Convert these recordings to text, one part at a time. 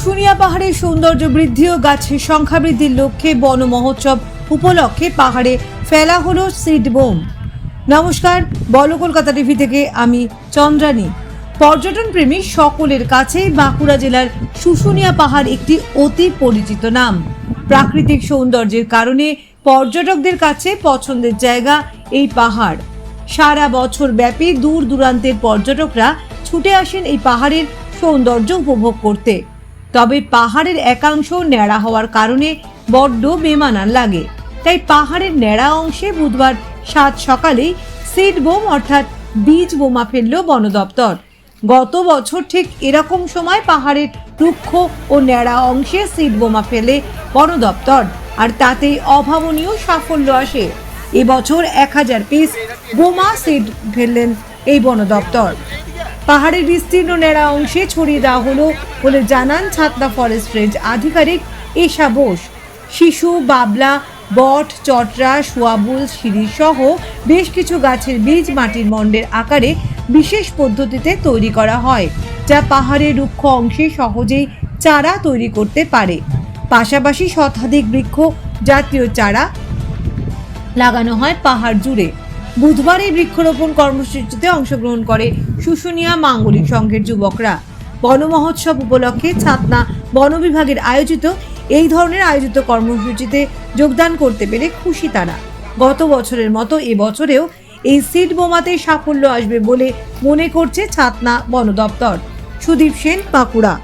শুশুনিয়া পাহাড়ের সৌন্দর্য বৃদ্ধি ও গাছের সংখ্যা বৃদ্ধির লক্ষ্যে বন মহোৎসব উপলক্ষে পাহাড়ে ফেলা হলো সিড বোম। নমস্কার, বল কলকাতা টিভি থেকে আমি চন্দ্রানী। পর্যটন প্রেমী সকলের কাছেই বাঁকুড়া জেলার শুশুনিয়া পাহাড় একটি অতি পরিচিত নাম। প্রাকৃতিক সৌন্দর্যের কারণে পর্যটকদের কাছে পছন্দের জায়গা এই পাহাড়। সারা বছর ব্যাপী দূর দূরান্তের পর্যটকরা ছুটে আসেন এই পাহাড়ের সৌন্দর্য উপভোগ করতে। তবে পাহাড়ের একাংশ ন্যাড়া হওয়ার কারণে বড্ড বেমানান লাগে। তাই পাহাড়ের ন্যাড়া অংশে বুধবার সাত সকালেই সিড বোম অর্থাৎ বীজ বোমা ফেলল বন দপ্তর। গত বছর ঠিক এরকম সময় পাহাড়ের রুক্ষ ও ন্যাড়া অংশে সিড বোমা ফেলে বন দপ্তর, আর তাতেই অভাবনীয় সাফল্য আসে। এবছর এক হাজার পিস বোমা সিড ফেললেন এই বন দপ্তর। পাহাড়ের বিস্তীর্ণ ন্যাড়া অংশে ছড়িয়ে দেওয়া হলো বলে জানান ছাতনা ফরেস্ট রেঞ্জ আধিকারিক এশা বোস। শিশু, বাবলা, বট, চটরা, সোয়াবুল, সিঁড়ি সহ বেশ কিছু গাছের বীজ মাটির মণ্ডের আকারে বিশেষ পদ্ধতিতে তৈরি করা হয়, যা পাহাড়ের রুক্ষ অংশে সহজেই চারা তৈরি করতে পারে। পাশাপাশি শতাধিক বৃক্ষ জাতীয় চারা লাগানো হয় পাহাড় জুড়ে। বুধবার এই বৃক্ষরোপণ কর্মসূচিতে অংশগ্রহণ করে শুশুনিয়া মাঙ্গলিক সংঘের যুবকরা। বন মহোৎসব উপলক্ষে ছাতনা বন বিভাগের আয়োজিত এই ধরনের আয়োজিত কর্মসূচিতে যোগদান করতে পেরে খুশি তারা। গত বছরের মতো এবছরেও এই সিট বোমাতে সাফল্য আসবে বলে মনে করছে ছাতনা বন দপ্তর। সুদীপ সেন, বাঁকুড়া।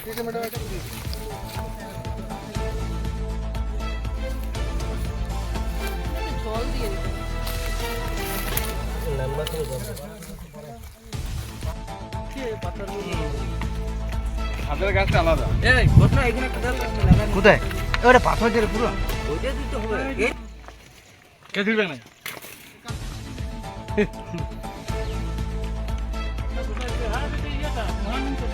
মাটিতে ম্যাডাম একটা হাতের গাছটা আলাদা। এই ঘটনা এখানে লাগানো। কোথায়? ওটা পাথর দিয়ে পুরো। ওইটা দিতে হবে। কে দিবে না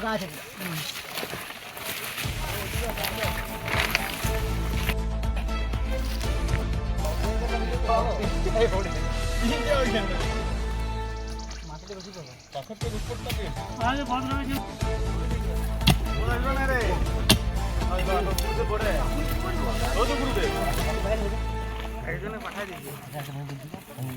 দুটি নামিয়ে নামিয়ে দিচ্ছি উম,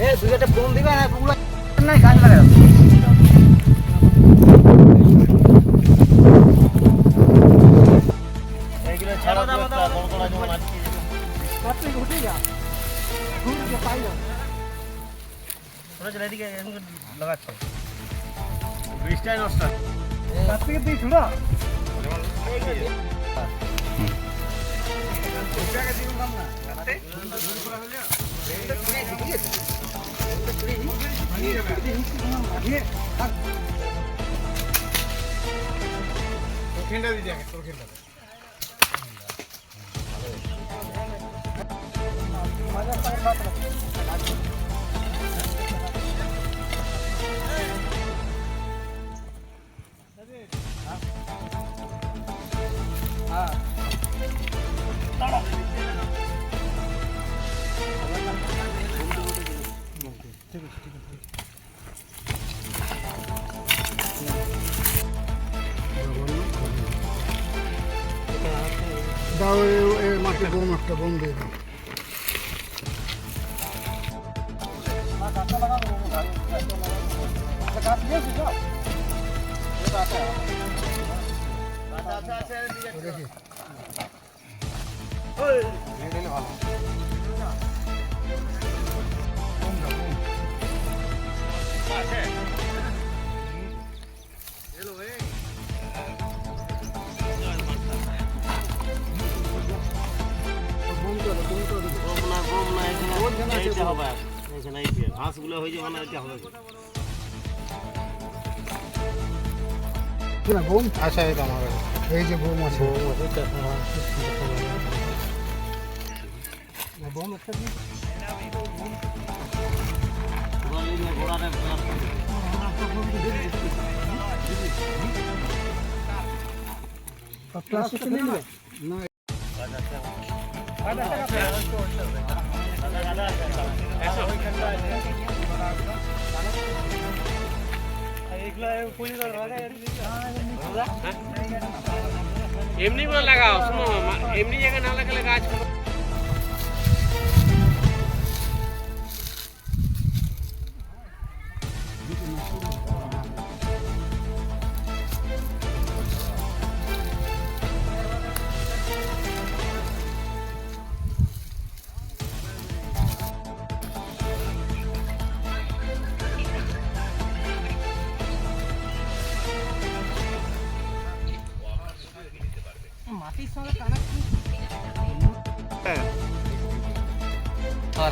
এ দুই একটা ফোন দিবে না পুরো নাই গাছ লাগাও এইগুলো ছাড়া তো একটা বড় বড় যেমন আছে ওরা চলে এদিকে এরকম করে লাগাচ্ছে বৃষ্টাই নষ্ট। তার থেকে তুই ছুড়া দাও এ মাটি বোম একটা বোম দিয়ে দাও দেখি ঘাসগুলো হয়ে না এটা হবে বোম আচ্ছা তো আমার এই যে বোম আছে বোম দিন প্লাস্টিক না এমনি করে লাগাও শুনো এমনি জায়গায় না লাগালে গাছ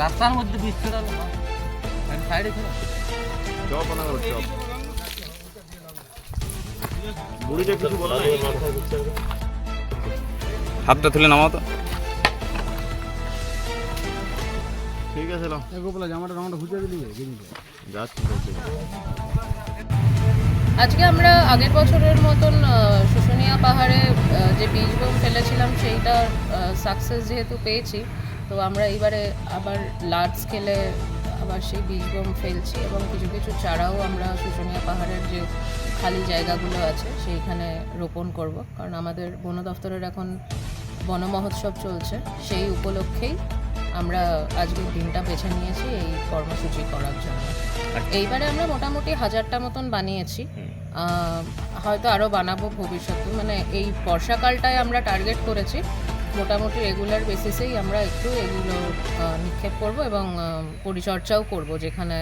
রাস্তার মধ্যে বীজ ছড়ালো সাইডে ছিল হাতটা তুলে নামাও তো। ঠিক এগোপলা জামাটা জামাটা ঘুচিয়ে দিলি। গেঞ্জিটা আজকে আমরা আগের বছরের মতন শুশুনিয়া পাহাড়ে যে বীজ বোম ফেলেছিলাম সেইটার সাকসেস যেহেতু পেয়েছি, তো আমরা এইবারে আবার লার্জ স্কেলে আবার সেই বীজ বোম ফেলছি এবং কিছু কিছু চারাও আমরা শুশুনিয়া পাহাড়ের যে খালি জায়গাগুলো আছে সেইখানে রোপণ করব। কারণ আমাদের বন দপ্তরের এখন বন মহোৎসব চলছে, সেই উপলক্ষেই আমরা আজকের দিনটা বেছে নিয়েছি এই কর্মসূচি করার জন্য। এইবারে আমরা মোটামুটি হাজারটা মতন বানিয়েছি। হয়তো আরও বানাবো ভবিষ্যতে। মানে এই বর্ষাকালটায় আমরা টার্গেট করেছি। মোটামুটি রেগুলার বেসিসেই আমরা একটু এগুলো নিক্ষেপ করব এবং পরিচর্যাও করব। যেখানে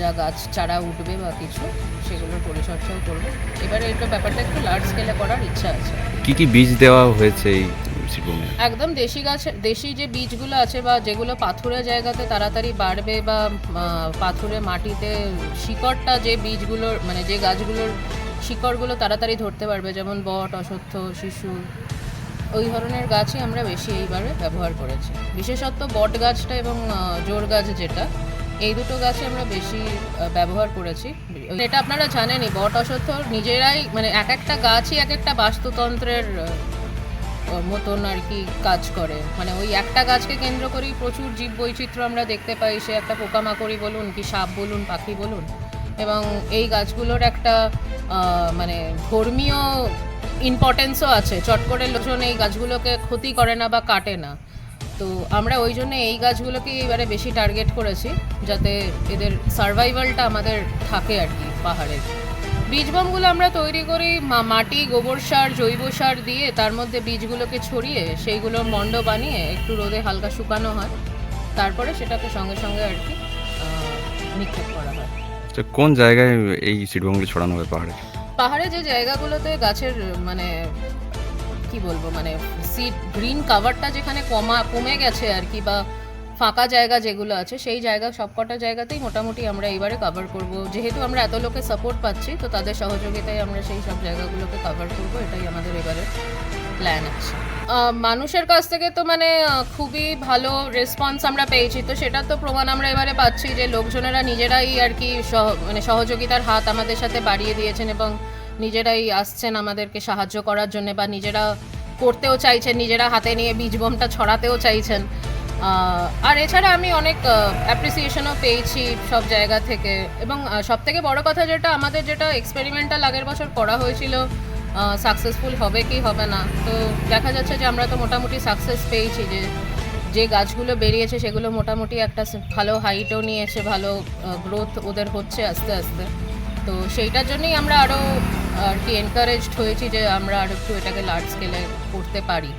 যা গাছ চারা উঠবে বা কিছু সেগুলোর পরিচর্যাও করব। এবারে এটা ব্যাপারটা একটু লার্জ স্কেলে করার ইচ্ছা আছে। কি কি বীজ দেওয়া হয়েছে এই একদম দেশি গাছ, দেশি যে বীজগুলো আছে বা যেগুলো পাথুরে জায়গাতে তাড়াতাড়ি বাড়বে বা পাথুরে মাটিতে শিকড়টা যে বীজগুলোর মানে যে গাছগুলোর শিকড়গুলো তাড়াতাড়ি ধরতে পারবে, যেমন বট, অশ্বত্থ, শিশু, ওই ধরনের গাছই আমরা বেশি এইবারে ব্যবহার করেছি। বিশেষত বট গাছটা এবং জোর গাছ যেটা, এই দুটো গাছে আমরা বেশি ব্যবহার করেছি। এটা আপনারা জানেনই, বট, অশ্বত্থ, নিজেরাই মানে এক একটা গাছই এক একটা বাস্তুতন্ত্রের মতন আর কি কাজ করে। মানে ওই একটা গাছকে কেন্দ্র করেই প্রচুর জীব বৈচিত্র্য আমরা দেখতে পাই। সে একটা পোকামাকড়ি বলুন কি সাপ বলুন, পাখি বলুন। এবং এই গাছগুলোর একটা মানে ধর্মীয় ইম্পর্টেন্সও আছে। চট করে লোকজন এই গাছগুলোকে ক্ষতি করে না বা কাটে না। তো আমরা ওই জন্য এই গাছগুলোকে এবারে বেশি টার্গেট করেছি, যাতে এদের সার্ভাইভালটা আমাদের থাকে আর কি পাহাড়ের বীজ বোমগুলো আমরা তৈরি করি মাটি গোবর সার জৈব সার দিয়ে তার মধ্যে বীজগুলোকে ছড়িয়ে সেইগুলোর মণ্ড বানিয়ে একটু রোদে হালকা শুকানো হয়। তারপরে সেটাকে সঙ্গে সঙ্গে আর কি নিক্ষেপ করা হয়। আচ্ছা কোন জায়গায় এই সিডবোমগুলো ছড়ানো হবে পাহাড়ে? পাহাড়ে যে জায়গাগুলোতে গাছের মানে কি বলব মানে সিট গ্রিন কাভারটা যেখানে কমা কমে গেছে আর কি বা ফাঁকা জায়গা যেগুলো আছে, সেই জায়গা সবকটা জায়গাতেই মোটামুটি আমরা এবারে কভার করব। যেহেতু আমরা এত লোকের সাপোর্ট পাচ্ছি, তো তাদের সহযোগিতায় আমরা সেই সব জায়গাগুলোকে কভার করব। এটাই আমাদের এবারে প্ল্যান আছে। মানুষের কাছ থেকে তো মানে খুবই ভালো রেসপন্স আমরা পেয়েছি। তো সেটা তো প্রমাণ আমরা এবারে পাচ্ছি যে লোকজনেরা নিজেরাই আর কি মানে সহযোগিতার হাত আমাদের সাথে বাড়িয়ে দিয়েছেন এবং নিজেরাই আসছেন আমাদেরকে সাহায্য করার জন্য বা নিজেরা করতেও চাইছেন, নিজেরা হাতে নিয়ে বীজ বোমটা ছড়াতেও চাইছেন। আর এছাড়া আমি অনেক অ্যাপ্রিসিয়েশনও পেয়েছি সব জায়গা থেকে। এবং সব থেকে বড় কথা যেটা, আমাদের যেটা এক্সপেরিমেন্টাল আগের বছর করা হয়েছিল সাকসেসফুল হবে কি হবে না, তো দেখা যাচ্ছে যে আমরা তো মোটামুটি সাকসেস পেয়েছি যে যে গাছগুলো বেরিয়েছে সেগুলো মোটামুটি একটা ভালো হাইটও নিয়েছে, ভালো গ্রোথ ওদের হচ্ছে আস্তে আস্তে। তো সেইটার জন্যই আমরা আরও আর কি এনকারেজড হয়েছি যে আমরা আর একটু এটাকে লার্জ স্কেলে করতে পারি।